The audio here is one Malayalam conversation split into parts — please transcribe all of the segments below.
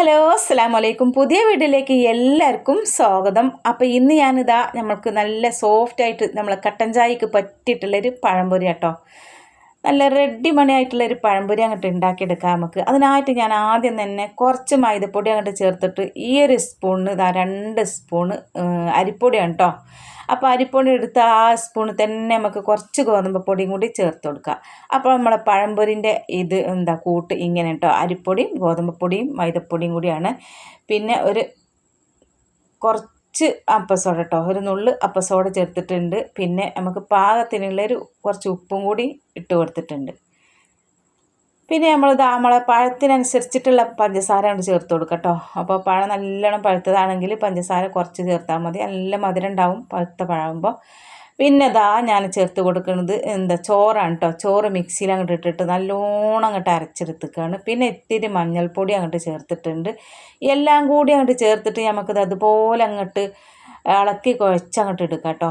ഹലോ അസ്സാം വലൈക്കും പുതിയ വീഡിയോയിലേക്ക് എല്ലാവർക്കും സ്വാഗതം. അപ്പോൾ ഇന്ന് ഞാനിതാ നമ്മൾക്ക് നല്ല സോഫ്റ്റായിട്ട് നമ്മളെ കട്ടൻ ചായക്ക് പറ്റിയിട്ടുള്ളൊരു പഴംപൊരി കേട്ടോ നല്ല റെഡി മണി ആയിട്ടുള്ളൊരു പഴംപൊരി അങ്ങോട്ട് ഉണ്ടാക്കിയെടുക്കാം നമുക്ക്. അതിനായിട്ട് ഞാൻ ആദ്യം തന്നെ കുറച്ച് മൈദപ്പൊടി അങ്ങോട്ട് ചേർത്തിട്ട് ഈ ഒരു സ്പൂണിന് ഇതാ രണ്ട് സ്പൂണ് അരിപ്പൊടിയാണ് കേട്ടോ അപ്പോൾ അരിപ്പൊടി എടുത്ത് ആ സ്പൂണിൽ തന്നെ നമുക്ക് കുറച്ച് ഗോതമ്പ് പൊടിയും കൂടി ചേർത്ത് കൊടുക്കുക അപ്പോൾ നമ്മളെ പഴംപൊരിന്റെ ഇത് എന്താ കൂട്ട് ഇങ്ങനെ കേട്ടോ അരിപ്പൊടിയും ഗോതമ്പ് പൊടിയും മൈദപ്പൊടിയും കൂടിയാണ്. പിന്നെ ഒരു കുറച്ച് അപ്പസോഡ കേട്ടോ ഒരു നുള്ള് അപ്പസോഡ ചേർത്തിട്ടുണ്ട്. പിന്നെ നമുക്ക് പാകത്തിനുള്ളൊരു കുറച്ച് ഉപ്പും കൂടി ഇട്ട് കൊടുത്തിട്ടുണ്ട്. പിന്നെ നമ്മൾ നമ്മളെ പഴത്തിനനുസരിച്ചിട്ടുള്ള പഞ്ചസാര കൊണ്ട് ചേർത്ത് കൊടുക്കുക കേട്ടോ അപ്പോൾ പഴം നല്ലോണം പഴുത്തതാണെങ്കിൽ പഞ്ചസാര കുറച്ച് ചേർത്താൽ മതി. നല്ല മധുരം ഉണ്ടാവും പഴുത്ത പഴമാകുമ്പോൾ പിന്നെ ഇതാ ഞാൻ ചേർത്ത് കൊടുക്കുന്നത് എന്താ ചോറാണ് കേട്ടോ ചോറ് മിക്സിയിൽ അങ്ങോട്ട് ഇട്ടിട്ട് നല്ലോണം അങ്ങോട്ട് അരച്ചെടുത്തേക്കാണ്. പിന്നെ ഇത്തിരി മഞ്ഞൾപ്പൊടി അങ്ങോട്ട് ചേർത്തിട്ടുണ്ട്. എല്ലാം കൂടി അങ്ങോട്ട് ചേർത്തിട്ട് നമുക്കിത് അതുപോലെ അങ്ങോട്ട് ഇളക്കി കുഴച്ച് കുഴച്ചങ്ങോട്ട് എടുക്കാം കേട്ടോ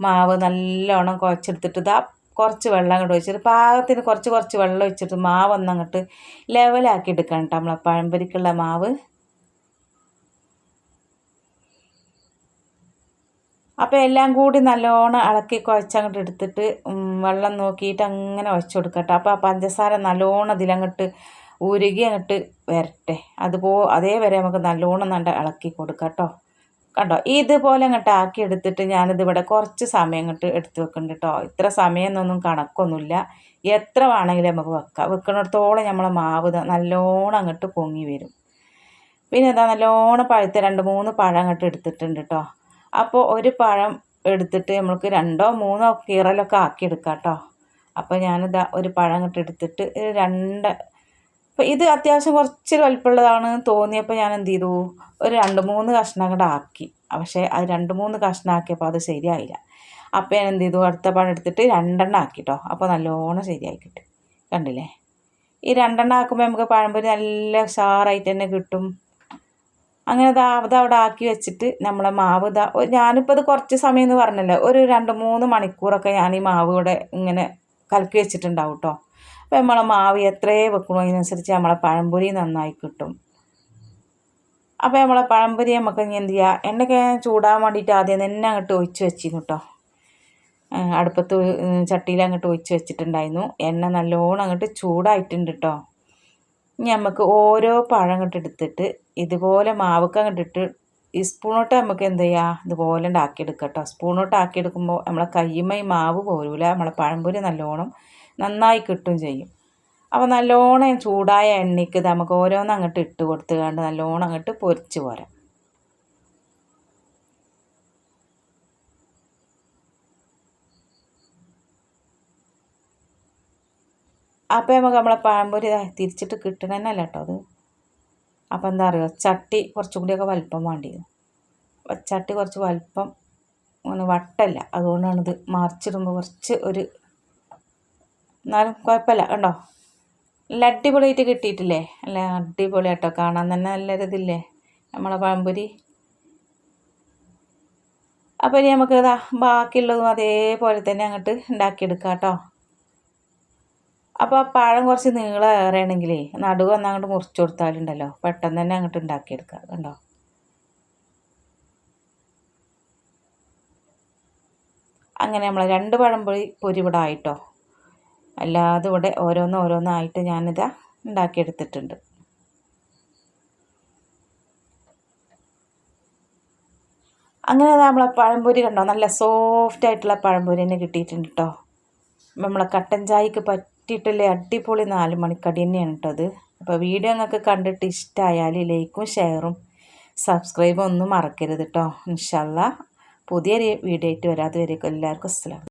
മാവ് നല്ലോണം കുഴച്ചെടുത്തിട്ട് ഇതാ കുറച്ച് വെള്ളം അങ്ങോട്ട് ഒഴിച്ചിട്ട് പാകത്തിന് കുറച്ച് കുറച്ച് വെള്ളം ഒഴിച്ചിട്ട് മാവ് ഒന്ന് അങ്ങോട്ട് ലെവലാക്കി എടുക്കണം കേട്ടോ നമ്മളെ പഴംപൊരിക്കുള്ള മാവ്. അപ്പോൾ എല്ലാം കൂടി നല്ലോണം ഇളക്കി കുഴച്ചങ്ങോട്ട് എടുത്തിട്ട് വെള്ളം നോക്കിയിട്ട് അങ്ങനെ ഒഴിച്ചു കൊടുക്കട്ടെ. അപ്പോൾ ആ പഞ്ചസാര നല്ലോണം ഇതിലങ്ങോട്ട് ഉരുകി അങ്ങോട്ട് വരട്ടെ. അതുപോ അതേവരെ നമുക്ക് നല്ലോണം നല്ല ഇളക്കി കൊടുക്കാം കേട്ടോ കണ്ടോ? ഇതുപോലെ അങ്ങോട്ട് ആക്കി എടുത്തിട്ട് ഞാനിത് ഇവിടെ കുറച്ച് സമയം അങ്ങോട്ട് എടുത്ത് വെക്കുന്നുണ്ട് കേട്ടോ ഇത്ര സമയം എന്നൊന്നും കണക്കൊന്നുമില്ല. എത്ര വേണമെങ്കിലും നമുക്ക് വെക്കാം. വെക്കുന്നിടത്തോളം നമ്മളെ മാവ് നല്ലോണം അങ്ങോട്ട് പൊങ്ങി വരും. പിന്നെ എന്താ? നല്ലോണം പഴുത്ത രണ്ട് മൂന്ന് പഴം അങ്ങോട്ട് എടുത്തിട്ടുണ്ട് കേട്ടോ അപ്പോൾ ഒരു പഴം എടുത്തിട്ട് നമ്മൾക്ക് രണ്ടോ മൂന്നോ കീറലൊക്കെ ആക്കിയെടുക്കാം കേട്ടോ അപ്പോൾ ഞാനിതാ ഒരു പഴം ഇങ്ങോട്ട് എടുത്തിട്ട് രണ്ട് അപ്പോൾ ഇത് അത്യാവശ്യം കുറച്ച് വലിപ്പമുള്ളതാണ് തോന്നിയപ്പോൾ ഞാൻ എന്ത് ചെയ്തു? ഒരു രണ്ട് മൂന്ന് കഷ്ണം കൂടെ ആക്കി. പക്ഷേ അത് രണ്ട് മൂന്ന് കഷ്ണം ആക്കിയപ്പോൾ അത് ശരിയായില്ല. അപ്പോൾ ഞാൻ എന്ത് ചെയ്തു? അടുത്ത പഴം എടുത്തിട്ട് രണ്ടെണ്ണം ആക്കിട്ടോ. അപ്പോൾ നല്ലോണം ശരിയായി കിട്ടും. കണ്ടില്ലേ? ഈ രണ്ടെണ്ണം ആക്കുമ്പോൾ നമുക്ക് പഴംപൊരി നല്ല ഉഷാറായിട്ട് തന്നെ കിട്ടും. അങ്ങനെ ഇതാ അതവിടെ ആക്കി വെച്ചിട്ട് നമ്മളെ മാവ് ഇതാ ഞാനിപ്പോൾ ഇത് കുറച്ച് സമയം എന്ന് പറഞ്ഞല്ലോ ഒരു രണ്ട് മൂന്ന് മണിക്കൂറൊക്കെ ഞാൻ ഈ മാവ് ഇവിടെ ഇങ്ങനെ കലക്കി വെച്ചിട്ടുണ്ടാവും കേട്ടോ അപ്പോൾ നമ്മളെ മാവ് എത്രയേ വെക്കണോ അതിനനുസരിച്ച് നമ്മളെ പഴംപൊരി നന്നായി കിട്ടും. അപ്പോൾ നമ്മളെ പഴംപൊരി നമുക്ക് ഇനി എന്ത് ചെയ്യുക എണ്ണയ്ക്ക് ചൂടാൻ വേണ്ടിയിട്ട് ആദ്യം തന്നെ അങ്ങോട്ട് ഒഴിച്ച് വെച്ചിരുന്നു കേട്ടോ അടുപ്പത്ത് ചട്ടിയിൽ അങ്ങോട്ട് ഒഴിച്ച് വെച്ചിട്ടുണ്ടായിരുന്നു. എണ്ണ നല്ലോണം അങ്ങോട്ട് ചൂടായിട്ടുണ്ട് കേട്ടോ ഇനി നമുക്ക് ഓരോ പഴം അങ്ങോട്ട് എടുത്തിട്ട് ഇതുപോലെ മാവൊക്കെ അങ്ങോട്ടിട്ട് ഈ സ്പൂണോട്ട് നമുക്ക് എന്ത് ചെയ്യുക ഇതുപോലെ ഉണ്ടാക്കിയെടുക്കുക കേട്ടോ സ്പൂണോട്ട് ആക്കിയെടുക്കുമ്പോൾ നമ്മളെ കയ്യുമായി മാവ് പോരൂല. നമ്മളെ പഴംപൊരി നല്ലോണം നന്നായി കിട്ടും ചെയ്യും. അപ്പോൾ നല്ലോണം ചൂടായ എണ്ണയ്ക്ക് നമുക്ക് ഓരോന്ന് അങ്ങോട്ട് ഇട്ട് കൊടുത്തുകൊണ്ട് നല്ലോണം അങ്ങോട്ട് പൊരിച്ച് പോരാം. അപ്പോൾ നമുക്ക് നമ്മളെ പഴംപൊരി തിരിച്ചിട്ട് കിട്ടണമെന്നല്ല കേട്ടോ അത്. അപ്പോൾ എന്താ പറയുക ചട്ടി കുറച്ചും കൂടിയൊക്കെ വലിപ്പം വേണ്ടിയിരുന്നു. ചട്ടി കുറച്ച് വലിപ്പം അങ്ങനെ വട്ടല്ല. അതുകൊണ്ടാണിത് മറിച്ചിടുമ്പോൾ കുറച്ച് ഒരു എന്നാലും കുഴപ്പമില്ല. കണ്ടോ? നല്ല അടിപൊളിയായിട്ട് കിട്ടിയിട്ടില്ലേ? അല്ല അടിപൊളിയാട്ടോ. കാണാൻ തന്നെ നല്ലൊരിതില്ലേ നമ്മളെ പഴംപൊരി. അപ്പോൾ ഇനി നമുക്ക് ഇതാ ബാക്കിയുള്ളതും അതേപോലെ തന്നെ അങ്ങോട്ട് ഉണ്ടാക്കിയെടുക്കാം കേട്ടോ. അപ്പോൾ ആ പഴം കുറച്ച് നീളം ഏറെയാണെങ്കിലേ നടുവ് ഒന്ന് അങ്ങോട്ട് മുറിച്ച് കൊടുത്താലുണ്ടല്ലോ. പെട്ടെന്ന് തന്നെ അങ്ങോട്ട് ഉണ്ടാക്കിയെടുക്കാം കണ്ടോ? അങ്ങനെ നമ്മൾ രണ്ട് പഴംപൊരി പൊരി ഇവിടെ ആയിട്ടോ അല്ലാതെ ഇവിടെ ഓരോന്ന് ഓരോന്നായിട്ട് ഞാനിതാ ഉണ്ടാക്കിയെടുത്തിട്ടുണ്ട്. അങ്ങനെ നമ്മളെ പഴംപൊരി കണ്ടോ? നല്ല സോഫ്റ്റ് ആയിട്ടുള്ള പഴംപൊരി തന്നെ കിട്ടിയിട്ടുണ്ട് കേട്ടോ നമ്മളെ കട്ടൻ ചായക്ക് പറ്റിയിട്ടുള്ള അടിപൊളി നാല് മണിക്കടി തന്നെയാണ് കേട്ടോ അത്. അപ്പോൾ വീഡിയോ നിങ്ങൾക്ക് കണ്ടിട്ട് ഇഷ്ടമായാൽ ലൈക്കും ഷെയറും സബ്സ്ക്രൈബും ഒന്നും മറക്കരുത് കേട്ടോ ഇൻഷല്ല പുതിയൊരു വീഡിയോ ആയിട്ട് വരാതെ വരേക്കും എല്ലാവർക്കും അസ്സലാം